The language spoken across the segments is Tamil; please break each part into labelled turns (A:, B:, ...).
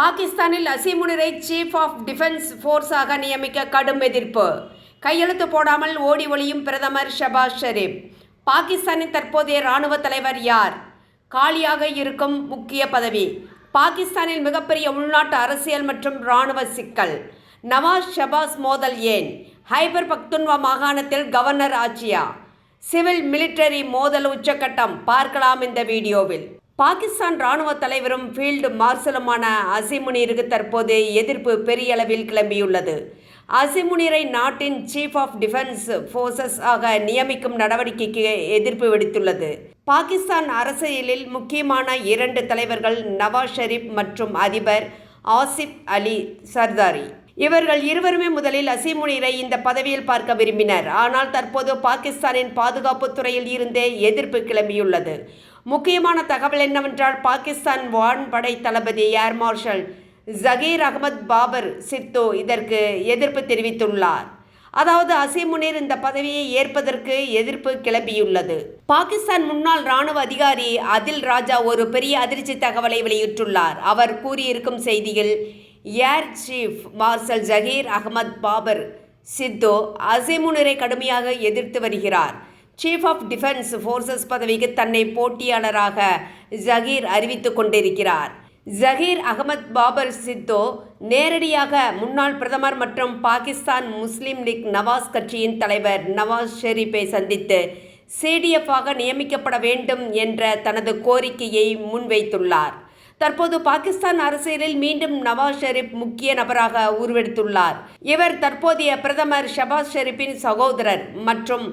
A: பாகிஸ்தானில் அசிமுனரை சீஃப் ஆஃப் டிஃபென்ஸ் ஃபோர்ஸாக நியமிக்க கடும் எதிர்ப்பு. கையெழுத்து போடாமல் ஓடி ஒளியும் பிரதமர் ஷபாஸ் ஷெரீப். பாகிஸ்தானின் தற்போதைய இராணுவ தலைவர் யார்? காலியாக இருக்கும் முக்கிய பதவி. பாகிஸ்தானில் மிகப்பெரிய உள்நாட்டு அரசியல் மற்றும் இராணுவ சிக்கல். நவாஸ் ஷபாஸ் மோதல் ஏன்? ஹைபர் பக்துன்வா மாகாணத்தில் கவர்னர் ஆட்சியா சிவில் மிலிட்டரி மோதல் உச்சக்கட்டம் பார்க்கலாம் இந்த வீடியோவில். பாகிஸ்தான் ராணுவ தலைவரும் ஃபீல்டு மார்ஷலுமான அசிமுனீருக்கு தற்போது எதிர்ப்பு பெரிய அளவில் கிளம்பியுள்ளது. அசிமுனீரை நாட்டின் சீஃப் ஆஃப் டிஃபென்ஸ் ஃபோர்ஸஸ் ஆக நியமிக்கும் நடவடிக்கைக்கு எதிர்ப்பு வெடித்துள்ளது. பாகிஸ்தான் அரசியலில் முக்கியமான இரண்டு தலைவர்கள் நவாஸ் ஷெரீப் மற்றும் அதிபர் ஆசிப் அலி சர்தாரி. இவர்கள் இருவருமே முதலில் அசிமுனீரை இந்த பதவியில் பார்க்க விரும்பினர். ஆனால் தற்போது பாகிஸ்தானின் பாதுகாப்புத் துறையில் இருந்தே எதிர்ப்பு கிளம்பியுள்ளது. முக்கியமான தகவல் என்னவென்றால் பாகிஸ்தான் வான்படை தளபதி ஏர் மார்ஷல் ஜகீர் அகமது பாபர் சித்தோ இதற்கு எதிர்ப்பு தெரிவித்துள்ளார். அதாவது அசிமுனீர் இந்த பதவியை ஏற்பதற்கு எதிர்ப்பு கிளம்பியுள்ளது. பாகிஸ்தான் முன்னாள் ராணுவ அதிகாரி அதில் ராஜா ஒரு பெரிய அதிர்ச்சி தகவலை வெளியிட்டுள்ளார். அவர் கூறியிருக்கும் செய்தியில் air chief marshal Zaheer Ahmed Babar Sidhu அசிமுனரை கடுமையாக எதிர்த்து வருகிறார். சீஃப் ஆஃப் டிஃபென்ஸ் ஃபோர்ஸஸ் பதவிக்கு தன்னை போட்டியாளராக ஜஹீர் அறிவித்துக் கொண்டிருக்கிறார். ஜஹீர் அகமது பாபர் சித்தோ நேரடியாக முன்னாள் பிரதமர் மற்றும் பாகிஸ்தான் முஸ்லீம் லீக் நவாஸ் கட்சியின் தலைவர் நவாஸ் ஷெரீப்பை சந்தித்து சிடிஎஃப் ஆக நியமிக்கப்பட வேண்டும் என்ற தனது கோரிக்கையை முன்வைத்துள்ளார். தற்போது பாகிஸ்தான் அரசியலில் மீண்டும் நவாஸ் ஷெரீப் முக்கிய நபராக உருவெடுத்துள்ளார். இவர் தற்போதைய பிரதமர் ஷபாஸ் ஷெரீப்பின் சகோதரர் மற்றும்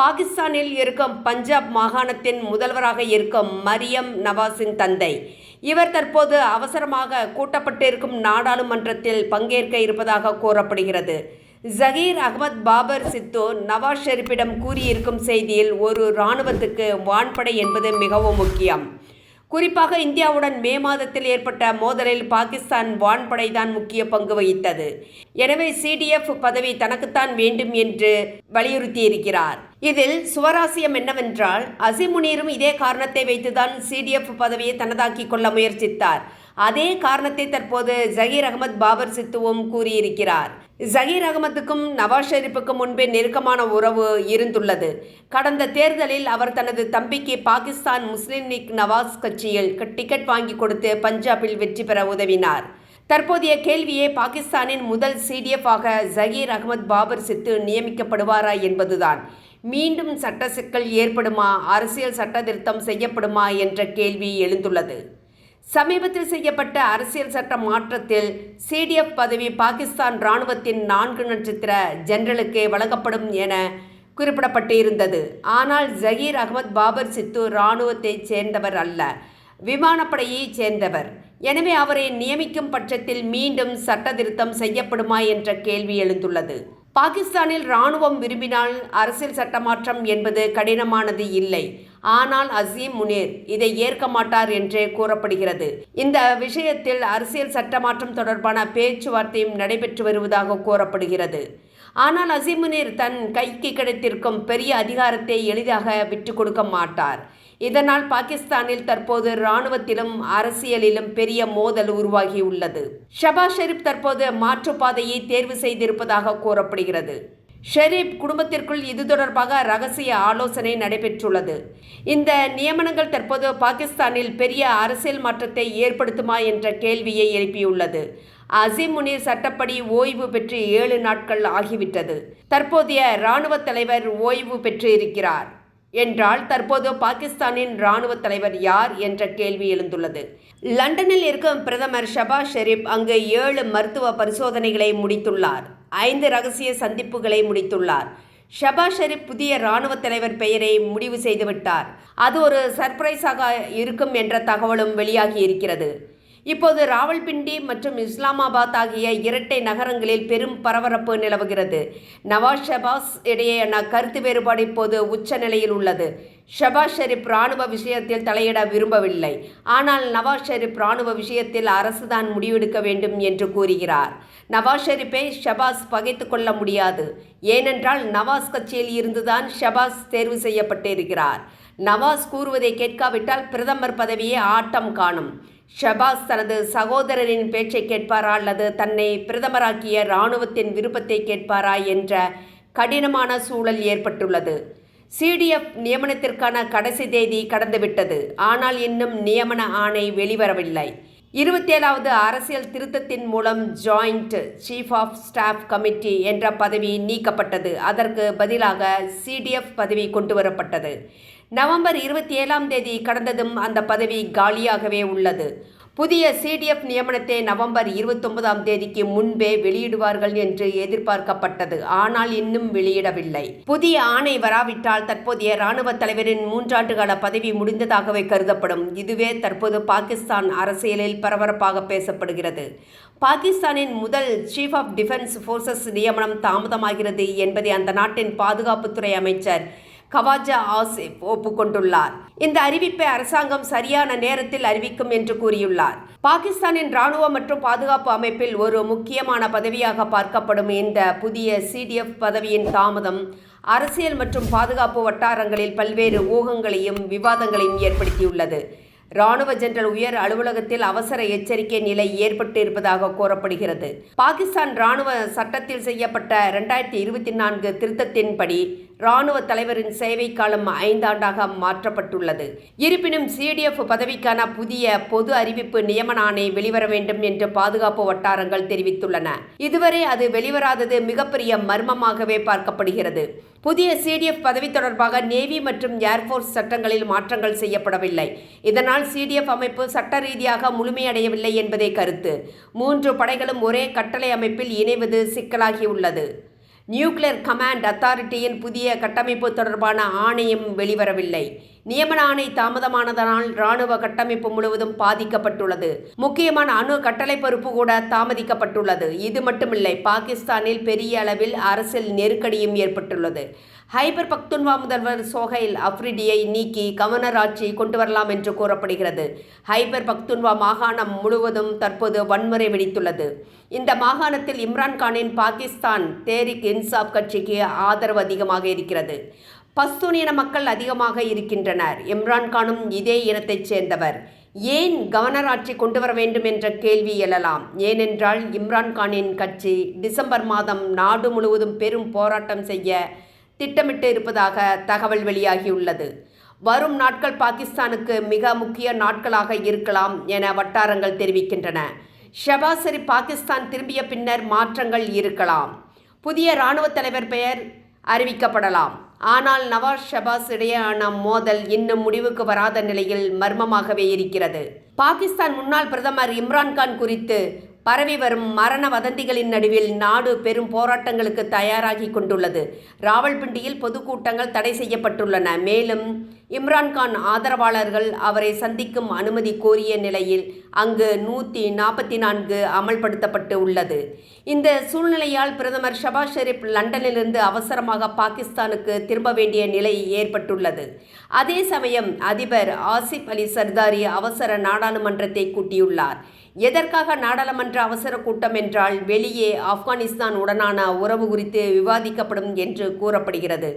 A: பாகிஸ்தானில் இருக்கும் பஞ்சாப் மாகாணத்தின் முதல்வராக இருக்கும் மரியம் நவாஸின் தந்தை. இவர் தற்போது அவசரமாக கூட்டப்பட்டிருக்கும் நாடாளுமன்றத்தில் பங்கேற்க இருப்பதாக கூறப்படுகிறது. ஜகீர் அகமது பாபர் சித்தோ நவாஸ் ஷெரீப்பிடம் கூறியிருக்கும் செய்தியில் ஒரு இராணுவத்துக்கு வான்படை என்பது மிகவும் முக்கியம். குறிப்பாக இந்தியாவுடன் மே மாதத்தில் ஏற்பட்ட மோதலில் பாகிஸ்தான் வான்படை தான் முக்கிய பங்கு வகித்தது. எனவே சிடிஎஃப் பதவி தனக்குத்தான் வேண்டும் என்று வலியுறுத்தியிருக்கிறார். இதில் சுவராசியம் என்னவென்றால் அசிமுனீரும் இதே காரணத்தை வைத்துதான் சிடிஎஃப் பதவியை தனதாக்கி கொள்ள முயற்சித்தார். அதே காரணத்தை தற்போது ஜகீர் அகமது பாபர் சித்துவும் கூறியிருக்கிறார். ஜகீர் அகமதுக்கும் நவாஸ் ஷெரீப்புக்கும் முன்பே நெருக்கமான உறவு இருந்துள்ளது. கடந்த தேர்தலில் அவர் தனது தம்பிக்கு பாகிஸ்தான் முஸ்லிம் லீக் நவாஸ் கட்சியில் டிக்கெட் வாங்கி கொடுத்து பஞ்சாபில் வெற்றி பெற உதவினார். தற்போதைய கேள்வியே பாகிஸ்தானின் முதல் சிடிஎஃப் ஆக ஜகீர் அகமது பாபர் சித்து நியமிக்கப்படுவாரா என்பதுதான். மீண்டும் சட்ட சிக்கல் ஏற்படுமா? அரசியல் சட்ட திருத்தம் செய்யப்படுமா? என்ற கேள்வி எழுந்துள்ளது. சமீபத்தில் செய்யப்பட்ட அரசியல் சட்ட மாற்றத்தில் சிடிஎஃப் பதவி பாகிஸ்தான் இராணுவத்தின் நான்கு நட்சத்திர ஜெனரலுக்கே வழங்கப்படும் என குறிப்பிடப்பட்டு இருந்தது ஆனால் ஜகீர் அகமது பாபர் சித்து இராணுவத்தைச் சேர்ந்தவர் அல்ல விமானப்படையைச் சேர்ந்தவர். எனவே அவரை நியமிக்கும் பட்சத்தில் மீண்டும் சட்ட திருத்தம் செய்யப்படுமா என்ற கேள்வி எழுந்துள்ளது. பாகிஸ்தானில் இராணுவம் விரும்பினால் அரசியல் சட்டமாற்றம் என்பது கடினமானது இல்லை. ஆனால் அசீம் முனீர் இதை ஏற்க மாட்டார் என்றே கூறப்படுகிறது. இந்த விஷயத்தில் அரசியல் சட்டமாற்றம் தொடர்பான பேச்சுவார்த்தையும் நடைபெற்று வருவதாக கூறப்படுகிறது. ஆனால் அசீமுனீர் தன் கைக்கு கிடைத்திருக்கும் பெரிய அதிகாரத்தை எளிதாக விட்டு கொடுக்க மாட்டார். இதனால் பாகிஸ்தானில் தற்போது இராணுவத்திலும் அரசியலிலும் பெரிய மோதல் உருவாகியுள்ளது. ஷபாஸ் ஷெரீப் தற்போது மாற்றுப்பாதையை தேர்வு செய்திருப்பதாக கூறப்படுகிறது. ஷெரீப் குடும்பத்திற்குள் இது தொடர்பாக ரகசிய ஆலோசனை நடைபெற்றுள்ளது. இந்த நியமனங்கள் தற்போது பாகிஸ்தானில் பெரிய அரசியல் மாற்றத்தை ஏற்படுத்துமா என்ற கேள்வியை எழுப்பியுள்ளது. அசீம் முனீர் சட்டப்படி ஓய்வு பெற்று ஏழு நாட்கள் ஆகிவிட்டது. தற்போதைய இராணுவ தலைவர் ஓய்வு பெற்று இருக்கிறார் என்றால் தற்போது பாகிஸ்தானின் இராணுவ தலைவர் யார் என்ற கேள்வி எழுந்துள்ளது. லண்டனில் இருக்கும் பிரதமர் ஷபாஸ் ஷெரீப் அங்கு ஏழு மருத்துவ பரிசோதனைகளை முடித்துள்ளார். ஐந்து ரகசிய சந்திப்புகளை முடித்துள்ளார். ஷபாஸ் ஷெரீப் புதிய இராணுவ தலைவர் பெயரை முடிவு செய்துவிட்டார். அது ஒரு சர்ப்ரைஸாக இருக்கும் என்ற தகவலும் வெளியாகி இருக்கிறது இப்போது ராவல்பிண்டி மற்றும் இஸ்லாமாபாத் ஆகிய இரட்டை நகரங்களில் பெரும் பரபரப்பு நிலவுகிறது. நவாஸ் ஷபாஸ் இடையேயான கருத்து வேறுபாடு இப்போது உச்ச நிலையில் உள்ளது. ஷபாஸ் ஷெரீப் ராணுவ விஷயத்தில் தலையிட விரும்பவில்லை. ஆனால் நவாஸ் ஷெரீப் ராணுவ விஷயத்தில் அரசுதான் முடிவெடுக்க வேண்டும் என்று கூறுகிறார். நவாஸ் ஷெரீப்பை ஷபாஸ் பகைத்து கொள்ள முடியாது. ஏனென்றால் நவாஸ் கட்சியில் இருந்துதான் ஷபாஸ் தேர்வு செய்யப்பட்டிருக்கிறார். நவாஸ் கூறுவதை கேட்காவிட்டால் பிரதமர் பதவியே ஆட்டம் காணும். ஷபாஸ் தனது சகோதரரின் பேச்சை கேட்பாரா அல்லது தன்னை பிரதமராக்கிய இராணுவத்தின் விருப்பத்தை கேட்பாரா என்ற கடினமான சூழல் ஏற்பட்டுள்ளது. சிடிஎஃப் நியமனத்திற்கான கடைசி தேதி கடந்துவிட்டது. ஆனால் இன்னும் நியமன ஆணை வெளிவரவில்லை. இருபத்தேழாவது அரசியல் திருத்தத்தின் மூலம் joint chief of staff committee என்ற பதவி நீக்கப்பட்டது. அதற்கு பதிலாக சிடிஎஃப் பதவி கொண்டு வரப்பட்டது நவம்பர் இருபத்தி ஏழாம் தேதி கடந்ததும் அந்த பதவி காலியாகவே உள்ளது. புதிய சிடிஎஃப் நியமனத்தை நவம்பர் இருபத்தொன்பதாம் தேதிக்கு முன்பே வெளியிடுவார்கள் என்று எதிர்பார்க்கப்பட்டது. ஆனால் இன்னும் வெளியிடவில்லை. புதிய ஆணை வராவிட்டால் தற்போதைய ராணுவ தலைவரின் மூன்றாண்டுகால பதவி முடிந்ததாகவே கருதப்படும். இதுவே தற்போது பாகிஸ்தான் அரசியலில் பரபரப்பாக பேசப்படுகிறது. பாகிஸ்தானின் முதல் சீஃப் ஆஃப் டிஃபென்ஸ் ஃபோர்ஸஸ் நியமனம் தாமதமாகிறது என்பதை அந்த நாட்டின் பாதுகாப்புத்துறை அமைச்சர் கவாஜா ஆசிப் ஒப்புக்கொண்டுள்ளார். இந்த அறிவிப்பை அரசாங்கம் சரியான நேரத்தில் அறிவிக்கும் என்று கூறியுள்ளார். பாகிஸ்தானின் ராணுவ மற்றும் பாதுகாப்பு அமைப்பில் ஒரு முக்கியமான பதவியாக பார்க்கப்படும் இந்த புதிய சிடிஎஃப் பதவியின் தாமதம் அரசியல் மற்றும் பாதுகாப்பு வட்டாரங்களில் பல்வேறு ஊகங்களையும் விவாதங்களையும் ஏற்படுத்தியுள்ளது. ராணுவ ஜெனரல் உயர் அலுவலகத்தில் அவசர எச்சரிக்கை நிலை ஏற்பட்டு இருப்பதாக கூறப்படுகிறது. பாகிஸ்தான் ராணுவ சட்டத்தில் செய்யப்பட்ட இரண்டாயிரத்தி இருபத்தி நான்கு திருத்தத்தின்படி ராணுவ தலைவரின் சேவை காலம் ஐந்தாண்டாக மாற்றப்பட்டுள்ளது. இருப்பினும் சிடிஎஃப் பதவிக்கான புதிய பொது அறிவிப்பு நியமன ஆணை வெளிவர வேண்டும் என்று பாதுகாப்பு வட்டாரங்கள் தெரிவித்துள்ளன. இதுவரை அது வெளிவராதது மிகப்பெரிய மர்மமாகவே பார்க்கப்படுகிறது. புதிய சிடிஎஃப் பதவி தொடர்பாக நேவி மற்றும் ஏர்ஃபோர்ஸ் சட்டங்களில் மாற்றங்கள் செய்யப்படவில்லை. இதனால் சிடிஎஃப் அமைப்பு சட்ட ரீதியாக முழுமையடையவில்லை என்பதே கருத்து. மூன்று படைகளும் ஒரே கட்டளை அமைப்பில் இணைவது சிக்கலாகியுள்ளது. நியூக்ளியர் கமாண்ட் அத்தாரிட்டியின் புதிய கட்டமைப்பு தொடர்பான ஆணையம் வெளிவரவில்லை. நியமன ஆணை தாமதமானதனால் இராணுவ கட்டமைப்பு முழுவதும் பாதிக்கப்பட்டுள்ளது. முக்கியமான அணு கட்டளை பொறுப்பு கூட தாமதிக்கப்பட்டுள்ளது. இது மட்டுமில்லை பாகிஸ்தானில் பெரிய அளவில் அரசியல் நெருக்கடியும் ஏற்பட்டுள்ளது. ஹைபர் பக்துன்வா முதல்வர் சோஹைல் அப்ரிடியை நீக்கி கவர்னர் ஆட்சி கொண்டு வரலாம் என்று கூறப்படுகிறது. ஹைபர் பக்துன்வா மாகாணம் முழுவதும் தற்போது வன்முறை வெடித்துள்ளது. இந்த மாகாணத்தில் இம்ரான்கானின் பாகிஸ்தான் தேரிக் இன்சாப் கட்சிக்கு ஆதரவு அதிகமாக இருக்கிறது. பஸ்தூன் இன மக்கள் அதிகமாக இருக்கின்றனர். இம்ரான்கானும் இதே இனத்தைச் சேர்ந்தவர். ஏன் கவர்னராட்சி கொண்டு வர வேண்டும் என்ற கேள்வி எழலாம். ஏனென்றால் இம்ரான்கானின் கட்சி டிசம்பர் மாதம் நாடு முழுவதும் பெரும் போராட்டம் செய்ய திட்டமிட்டு இருப்பதாக தகவல் வெளியாகியுள்ளது. வரும் நாட்கள் பாகிஸ்தானுக்கு மிக முக்கிய நாட்களாக இருக்கலாம் என வட்டாரங்கள் தெரிவிக்கின்றன. ஷபாசரி பாகிஸ்தான் திரும்பிய பின்னர் மாற்றங்கள் இருக்கலாம். புதிய இராணுவ தலைவர் பெயர் அறிவிக்கப்படலாம். ஆனால் நவாஸ் ஷபாஸ் இடையேயான மோதல் இன்னும் முடிவுக்கு வராத நிலையில் மர்மமாகவே இருக்கிறது. பாகிஸ்தான் முன்னாள் பிரதமர் இம்ரான்கான் குறித்து பரவி வரும் மரண வதந்திகளின் நடுவில் நாடு பெரும் போராட்டங்களுக்கு தயாராகி கொண்டுள்ளது. ராவல்பிண்டியில் பொதுக்கூட்டங்கள் தடை செய்யப்பட்டுள்ளன. மேலும் இம்ரான்கான் ஆதரவாளர்கள் அவரை சந்திக்கும் அனுமதி கோரிய நிலையில் அங்கு நூற்றி நாற்பத்தி நான்கு அமல்படுத்தப்பட்டு உள்ளது. இந்த சூழ்நிலையால் பிரதமர் ஷபாஸ் ஷெரீப் லண்டனிலிருந்து அவசரமாக பாகிஸ்தானுக்கு திரும்ப வேண்டிய நிலை ஏற்பட்டுள்ளது. அதே சமயம் அதிபர் ஆசிப் அலி சர்தாரி அவசர நாடாளுமன்றத்தை கூட்டியுள்ளார். எதற்காக நாடாளுமன்ற அவசர கூட்டம் என்றால் வெளியே ஆப்கானிஸ்தான் உடனான உறவு குறித்து விவாதிக்கப்படும் என்று கூறப்படுகிறது.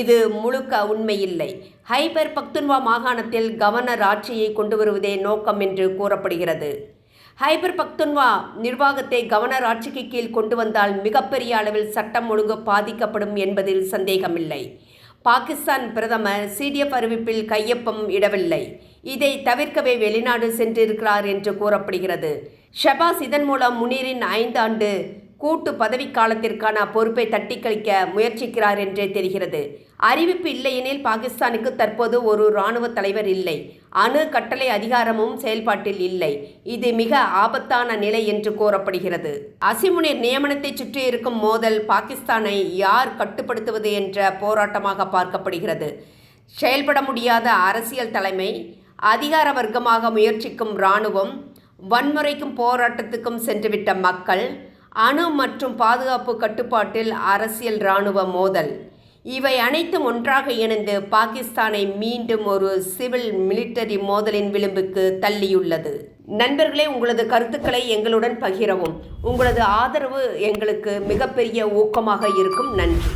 A: இது முழுக்க உண்மையில்லை. ஹைபர் பக்துன்வா மாகாணத்தில் கவர்னர் ஆட்சியை கொண்டு வருவதே நோக்கம் என்று கூறப்படுகிறது. ஹைபர் பக்துன்வா நிர்வாகத்தை கவர்னர் ஆட்சிக்கு கீழ் கொண்டு வந்தால் மிகப்பெரிய அளவில் சட்டம் ஒழுங்கு பாதிக்கப்படும் என்பதில் சந்தேகமில்லை. பாகிஸ்தான் பிரதமர் சிடிஎஃப் அறிவிப்பில் கையொப்பம் இடவில்லை. இதை தவிர்க்கவே வெளிநாடு சென்றிருக்கிறார் என்று கூறப்படுகிறது. ஷபாஸ் இதன் மூலம் முனீரின் ஐந்தாண்டு கூட்டு பதவிக்காலத்திற்கான பொறுப்பை தட்டி கழிக்க முயற்சிக்கிறார் என்றே தெரிகிறது. அறிவிப்பு இல்லையெனில் பாகிஸ்தானுக்கு தற்போது ஒரு இராணுவ தலைவர் இல்லை. அணு கட்டளை அதிகாரமும் செயல்பாட்டில் இல்லை. இது மிக ஆபத்தான நிலை என்று கூறப்படுகிறது. அசிமுனிர் நியமனத்தை சுற்றி இருக்கும் மோதல் பாகிஸ்தானை யார் கட்டுப்படுத்துவது என்ற போராட்டமாக பார்க்கப்படுகிறது. செயல்பட முடியாத அரசியல் தலைமை அதிகார வர்க்கமாக முயற்சிக்கும் இராணுவம் வன்முறைக்கும் போராட்டத்துக்கும் சென்றுவிட்ட மக்கள் அணு மற்றும் பாதுகாப்பு கட்டுப்பாட்டில் அரசியல் இராணுவ மோதல். இவை அனைத்தும் ஒன்றாக இணைந்து பாகிஸ்தானை மீண்டும் ஒரு சிவில் மிலிட்டரி மோதலின் விளிம்புக்கு தள்ளியுள்ளது. நண்பர்களே உங்களது கருத்துக்களை எங்களுடன் பகிரவும். உங்களது ஆதரவு எங்களுக்கு மிகப்பெரிய ஊக்கமாக இருக்கும். நன்றி.